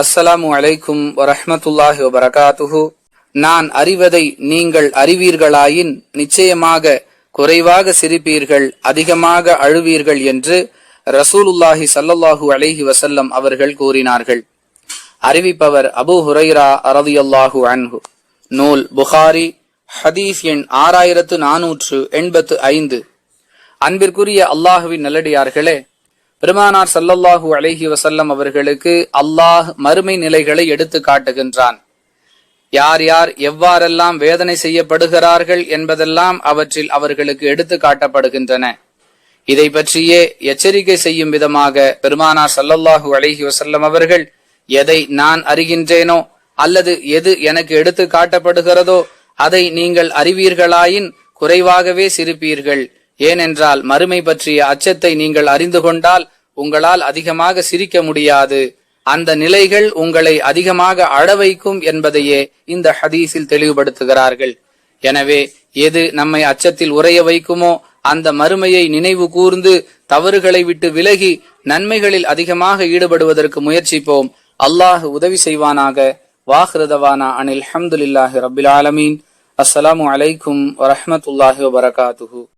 அஸ்ஸலாமு அலைக்கும் வரஹமத்துல்லாஹி வபரகாத்துஹு. நான் அறிவதை நீங்கள் அறிவீர்களாயின் நிச்சயமாக குறைவாக சிரிப்பீர்கள் அதிகமாக அழுவீர்கள் என்று ரசூலுல்லாஹி சல்லல்லாஹு அலைஹி வசல்லம் அவர்கள் கூறினார்கள். அறிவிப்பவர் அபு ஹுரைரா ரலியல்லாஹு அன்ஹு. நூல் புகாரி ஹதீஸ் எண் ஆறாயிரத்து நானூற்று எண்பத்து ஐந்து. அன்பிற்குரிய அல்லாஹுவின் நல்லடியார்களே பெருமானார் சல்லல்லாஹூ அலஹி வசல்லம் அவர்களுக்கு அல்லாஹ் மறுமை நிலைகளை எடுத்து காட்டுகின்றான். யார் யார் எவ்வாறெல்லாம் வேதனை செய்யப்படுகிறார்கள் என்பதெல்லாம் அவற்றில் அவர்களுக்கு எடுத்து காட்டப்படுகின்றன. இதை பற்றியே எச்சரிக்கை செய்யும் விதமாக பெருமானார் சல்லல்லாஹூ அலஹி வசல்லம் அவர்கள் எதை நான் அறிகின்றேனோ அல்லது எது எனக்கு எடுத்து காட்டப்படுகிறதோ அதை நீங்கள் அறிவீர்களாயின் குறைவாகவே சிரிப்பீர்கள். ஏனென்றால் மறுமை பற்றிய அச்சத்தை நீங்கள் அறிந்து கொண்டால் உங்களால் அதிகமாக சிரிக்க முடியாது. அந்த நிலைகள் உங்களை அதிகமாக அழ வைக்கும் என்பதையே இந்த ஹதீஸில் தெளிவுபடுத்துகிறார்கள். எனவே எது நம்மை அச்சத்தில் உறைய வைக்குமோ அந்த மறுமையை நினைவு கூர்ந்து தவறுகளை விட்டு விலகி நன்மைகளில் அதிகமாக ஈடுபடுவதற்கு முயற்சிப்போம். அல்லாஹ் உதவி செய்வானாக. வாஹ்ரதவானா அனில் ஹம்துலில்லாஹி ரபில் ஆலமீன். அஸ்ஸலாமு அலைக்கும் வரஹ்மத்துல்லாஹி வபரகாத்துஹு.